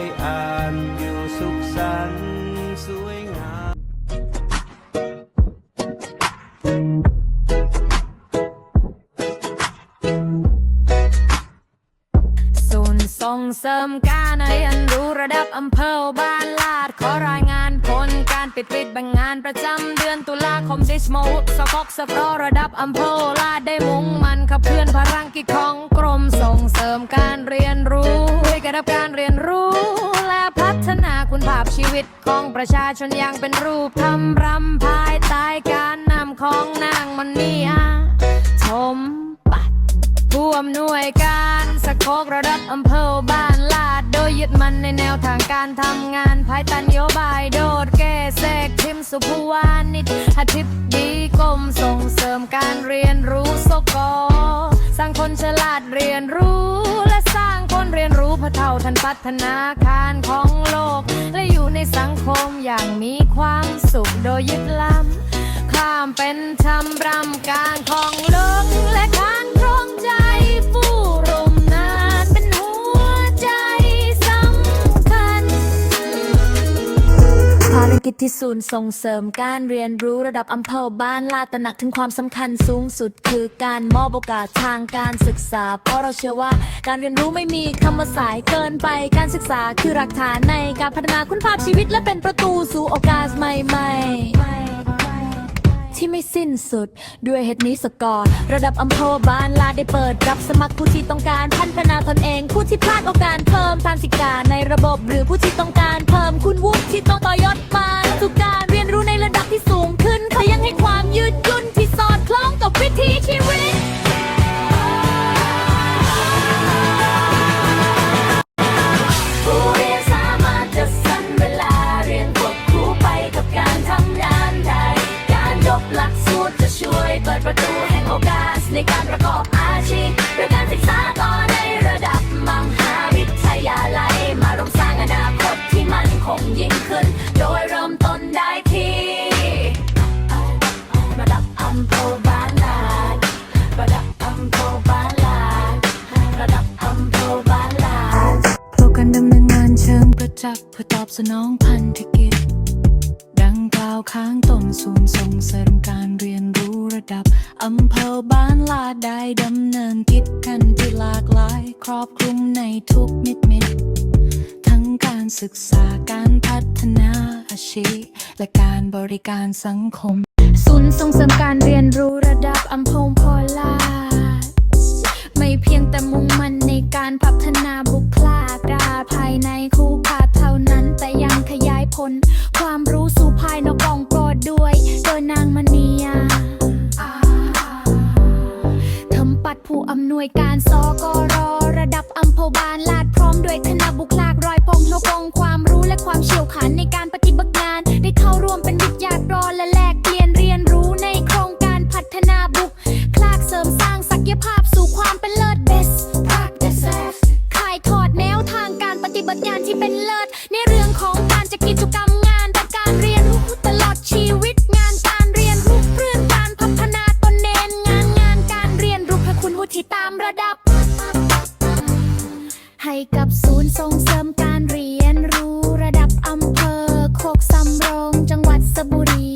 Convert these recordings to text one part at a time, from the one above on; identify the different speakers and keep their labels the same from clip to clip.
Speaker 1: ยอ่านอยู่สุขสันต์สวยงาม
Speaker 2: ศูนย์ส่งเสริมการเรียนรู้ระดับอำเภอบ้านลาด ขอรายงานผลการปิดปิดแบ่งงานประจำเดือนตุลาคมดิสโมวุสกอกสปรอระดับอำเภอลาดได้มุ่งมันขับเคลื่อนพลังกิจของกรมส่งเสริมการ ชีวิตของประชาชนย่างเป็นรูปธรรมรำภายใต้การนำของนางมณีอาชมปัดผู้อำนวยการสะโคกระดับอำเภอบ้านลาด โดยยึดมันในแนวทางการทำงานภายใต้นโยบายโดดแก้แทรกทิมสุภวานิชอธิบดีกรมส่งเสริมการเรียนรู้สกอสร้างคนฉลาดเรียนรู้ รียนรู้เพื่อเท่าทันพัฒนาการของโลก และอยู่ในสังคมอย่างมีความสุขโดยยึดล้ำข้ามเป็นธรรมรำการของโลก กิจที่ศูนย์ส่งเสริมการเรียนรู้ระดับอำเภอบ้านลาดตระหนักถึงความสำคัญสูงสุด คือการมอบโอกาสทางการศึกษา เพราะเราเชื่อว่าการเรียนรู้ไม่มีคำว่าสายเกินไป การศึกษาคือหลักฐานในการพัฒนาคุณภาพชีวิตและเป็นประตูสู่โอกาสใหม่ ๆ ที่ไม่สิ้นสุด ด้วยเหตุนี้สกอร์ระดับอำเภอบ้านลาดได้เปิดรับสมัครผู้ที่ต้องการพัฒนาตนเอง ผู้ที่พลาดโอกาสเพิ่มทานสิกาในระบบหรือผู้ที่ต้องการเพิ่มคุณวุฒิที่ต้องต่อยอดมาสู่การเรียนรู้ในระดับที่สูงขึ้น ในการประกอบอาชีพด้วยการศึกษาต่อในระดับมหาวิทยาลัย มาร่วมสร้างอนาคตที่มั่นคงยิ่งขึ้น โดยเริ่มต้นได้ที่ระดับอำเภอบ้านลาดระดับอำเภอบ้านลาดระดับอำเภอบ้านลาดเพราะการดำเนินงานเชิงประจักษ์เพื่อตอบสนองพันธกิจ ดังกล่าวค้างต้นศูนย์ส่งเสริมการเรียน ดับ อำเภอบ้านลาดได้ดำเนินกิจกันที่หลากหลาย ครอบคลุมในทุกมิติทั้งการศึกษาการพัฒนาอาชีพและการบริการสังคม ศูนย์ส่งเสริมการเรียนรู้ระดับอำเภอพอลาดไม่เพียงแต่มุ่งมั่นในการพัฒนา นวยการสกรระดับอำเภอบานลาดพร้อมด้วยคณะบุคลากรอยพงทบองความรู้และความเชี่ยวชาญในการปฏิบัติงาน ได้เข้าร่วมเป็นวิทยากรและแลกเปลี่ยนเรียนรู้ในโครงการพัฒนาบุคลากเสริมสร้างศักยภาพสู่ความเป็นเลิศ best practices ขายทอดแนวทางการปฏิบัติงานที่เป็นเลิศ ในเรื่องของการจัดกิจกรรมงานและการเรียนรู้ตลอดชีวิต กับศูนย์ส่งเสริมการเรียนรู้ระดับอำเภอ โคกสำโรง จังหวัดสระบุรี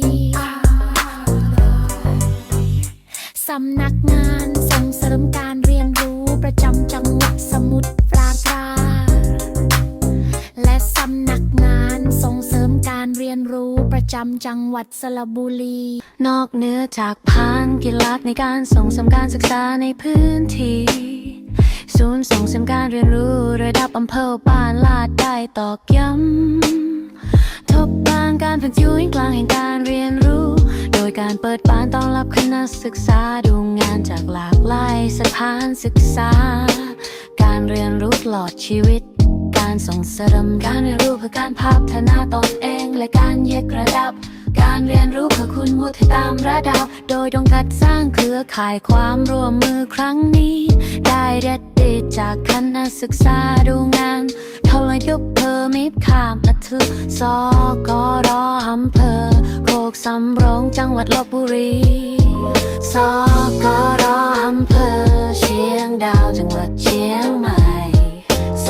Speaker 2: สำนักงานส่งเสริมการเรียนรู้ประจำจังหวัดสมุทรปราการและสำนักงานส่งเสริมการเรียนรู้ประจำจังหวัดสระบุรี นอกเหนือจากพานกีฬาในการส่งเสริมการศึกษาในพื้นที่ ศูนย์ส่งเสริมการเรียนรู้ระดับอำเภอบ้านลาดได้ตอกย้ำ ทบบางการฝึกอยู่กลางแห่งการเรียนรู้ โดยการเปิดบ้านต้อนรับคณะศึกษาดูงานจากหลากหลายสถานศึกษา การเรียนรู้ตลอดชีวิต การส่งเสริมการเรียนรู้เพื่อการพัฒนาตนเองและการแยกระดับการเรียนรู้เพื่อคุณวุฒิตามระดับ โดยต้องการสร้างเครือข่ายความร่วมมือครั้งนี้ ได้เด็ดเิจากคณะศึกษาดูงานท่องเที่ยวเพอมิดขามอาทึสกรออำเภอโคกสำโรงจังหวัดลบบุรีสกรออำเภอเชียงดาวจังหวัดเชียงใหม่ส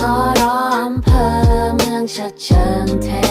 Speaker 2: กรออำเภอเมืองฉะเชิงเท